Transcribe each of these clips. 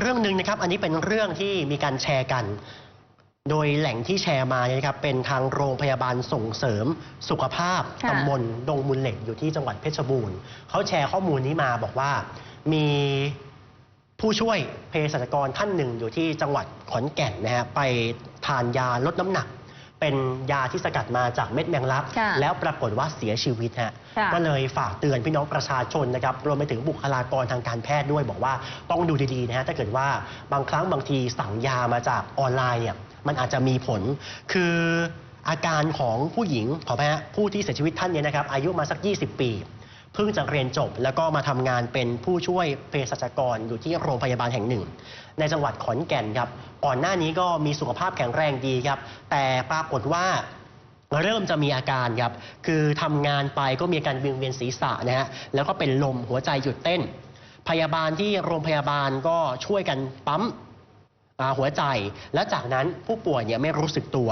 เรื่องหนึ่งนะครับ อันนี้เป็นเรื่องที่มีการแชร์กัน โดยแหล่งที่แชร์มาเนี่ยนะครับเป็นทางโรงพยาบาลส่งเสริม สุขภาพค่ะ ตำบลดงมูลเหล็กอยู่ที่จังหวัดเพชรบูรณ์เขาแชร์ข้อมูลนี้มาบอกว่ามีผู้ช่วยเภสัชกรท่านหนึ่งอยู่ที่จังหวัดขอนแก่นนะฮะไปทานยาลดน้ำหนัก เป็นยาที่สกัดมาจากเม็ดแมงลัก ค่ะแล้วปรากฏว่าเสียชีวิตฮะค่ะ ก็เลยฝากเตือนพี่น้องประชาชนนะครับรวมไปถึงบุคลากรทางการแพทย์ด้วย บอกว่าต้องดูดีๆนะฮะถ้าเกิดว่าบางครั้งบางทีสั่งยามาจากออนไลน์เนี่ยมันอาจจะมีผล คืออาการของผู้หญิงขออภัยฮะผู้ที่เสียชีวิตท่านเนี้นะครับอายุมาสัก 20 ปีเพิ่งจะเรียนจบ แล้วก็มาทำงานเป็นผู้ช่วยเภสัชกรอยู่ที่โรงพยาบาลแห่งหนึ่ง ในจังหวัดขอนแก่นครับ ก่อนหน้านี้ก็มีสุขภาพแข็งแรงดีครับ แต่ปรากฏว่าเริ่มจะมีอาการครับ คือทำงานไปก็มีอาการวิงเวียนศีรษะนะฮะ แล้วก็เป็นลมหัวใจหยุดเต้น พยาบาลที่โรงพยาบาลก็ช่วยกันปั๊ม หัวใจ และจากนั้นผู้ป่วยเนี่ยไม่รู้สึกตัว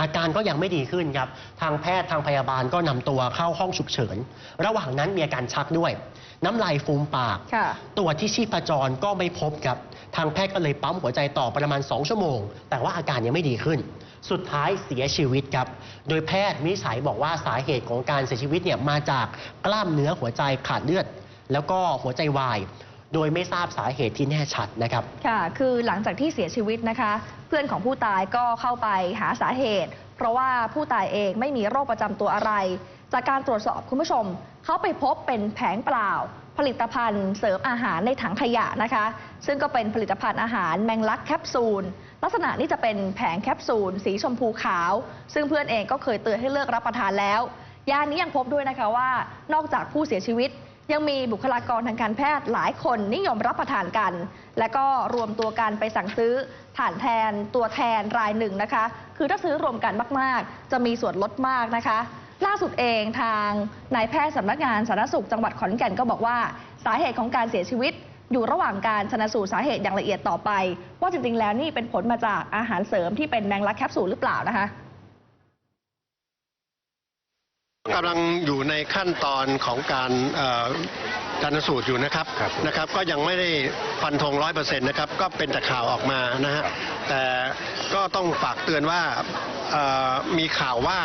อาการก็ยังไม่ดีขึ้นครับ ทางแพทย์ทางพยาบาลก็นำตัวเข้าห้องฉุกเฉิน ระหว่างนั้นมีอาการชักด้วย น้ำลายฟูมปากค่ะตรวจที่ชีพจรก็ไม่พบครับ ทางแพทย์ก็เลยปั๊มหัวใจต่อประมาณ 2 ชั่วโมง แต่ว่าอาการยังไม่ดีขึ้นสุดท้ายเสียชีวิตครับ โดยแพทย์วินิจฉัยบอกว่าสาเหตุของการเสียชีวิตเนี่ยมาจากกล้ามเนื้อหัวใจขาดเลือด แล้วก็หัวใจวาย โดยไม่ทราบสาเหตุที่แน่ชัดนะครับ ค่ะ คือหลังจากที่เสียชีวิตนะคะ เพื่อนของผู้ตายก็เข้าไปหาสาเหตุ เพราะว่าผู้ตายเองไม่มีโรคประจำตัวอะไร จากการตรวจสอบคุณผู้ชม เขาไปพบเป็นแผงเปล่า ผลิตภัณฑ์เสริมอาหารในถังขยะนะคะ ซึ่งก็เป็นผลิตภัณฑ์อาหารแมงลักแคปซูล ลักษณะนี้จะเป็นแผงแคปซูล สีชมพูขาว ซึ่งเพื่อนเองก็เคยเตือนให้เลิกรับประทานแล้ว ยานี้ยังพบด้วยนะคะว่านอกจากผู้เสียชีวิต ยังมีบุคลากรทางการแพทย์หลายคนนิยมรับประทานกัน และก็รวมตัวกันไปสั่งซื้อผ่านแทนตัวแทนรายหนึ่งนะคะ คือถ้าซื้อรวมกันมาก ๆ จะมีส่วนลดมากนะคะ ล่าสุดเองทางนายแพทย์สำนักงานสาธารณสุขจังหวัดขอนแก่นก็บอกว่า สาเหตุของการเสียชีวิต อยู่ระหว่างการชนะสูตรสาเหตุอย่างละเอียดต่อไป ว่าจริงๆแล้วนี่เป็นผลมาจากอาหารเสริมที่เป็นแมงลักแคปซูลหรือเปล่านะคะ กำลังอยู่ในขั้นตอนของการเอ่อชันสูตรอยู่นะครับครับนะครับ ก็ยังไม่ได้ฟันธงร้อยเปอร์เซ็นต์นะครับก็เป็นแต่ข่าวออกมานะฮะแต่ก็ต้องฝากเตือนว่าเอ่อมีข่าวว่า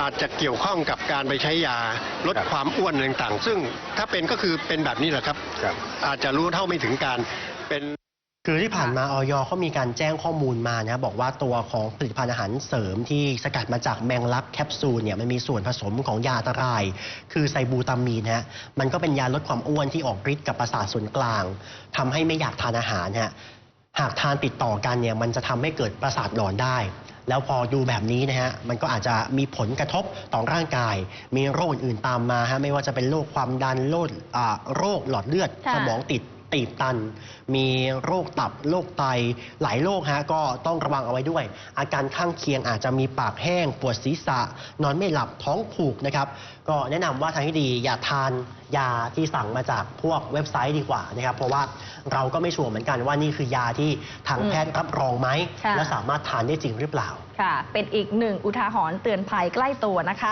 อาจจะเกี่ยวข้องกับการไปใช้ยาลดครับความอ้วนอะไรต่างๆ ซึ่งถ้าเป็นก็คือเป็นแบบนี้แหละครับครับอาจจะรู้เท่าไม่ถึงการเป็น คือที่ผ่านมาออยเขามีการแจ้งข้อมูลมานะบอกว่าตัวของผลิตภัณฑ์อาหารเสริมที่สกัดมาจากแมงลักแคปซูลเนี่ยมันมีส่วนผสมของยาอันตราย คือไซบูตามีนฮะมันก็เป็นยาลดความอ้วนที่ออกฤทธิ์กับประสาทส่วนกลางทำให้ไม่อยากทานอาหารฮะหากทานติดต่อกันเนี่ยมันจะทำให้เกิดประสาทหลอนได้ แล้วพอดูแบบนี้นะฮะมันก็อาจจะมีผลกระทบต่อร่างกาย มีโรคอื่นๆตามมาฮะไม่ว่าจะเป็นโรคความดันโรคอ่าโรคหลอดเลือดค่ะสมองติด ตีบตัน มีโรคตับโรคไตหลายโรคฮะก็ต้องระวังเอาไว้ด้วย อาการข้างเคียงอาจจะมีปากแห้ง ปวดศีรษะ นอนไม่หลับท้องผูกนะครับ ก็แนะนำว่าทางที่ดีอย่าทานยาที่สั่งมาจากพวกเว็บไซต์ดีกว่านะครับ เพราะว่าเราก็ไม่ชัวร์เหมือนกันว่านี่คือยาที่ทางอืมแพทย์รับรองไหมค่ะและสามารถทานได้จริงหรือเปล่าค่ะ เป็นอีกหนึ่งอุทาหรณ์เตือนภัยใกล้ตัวนะคะ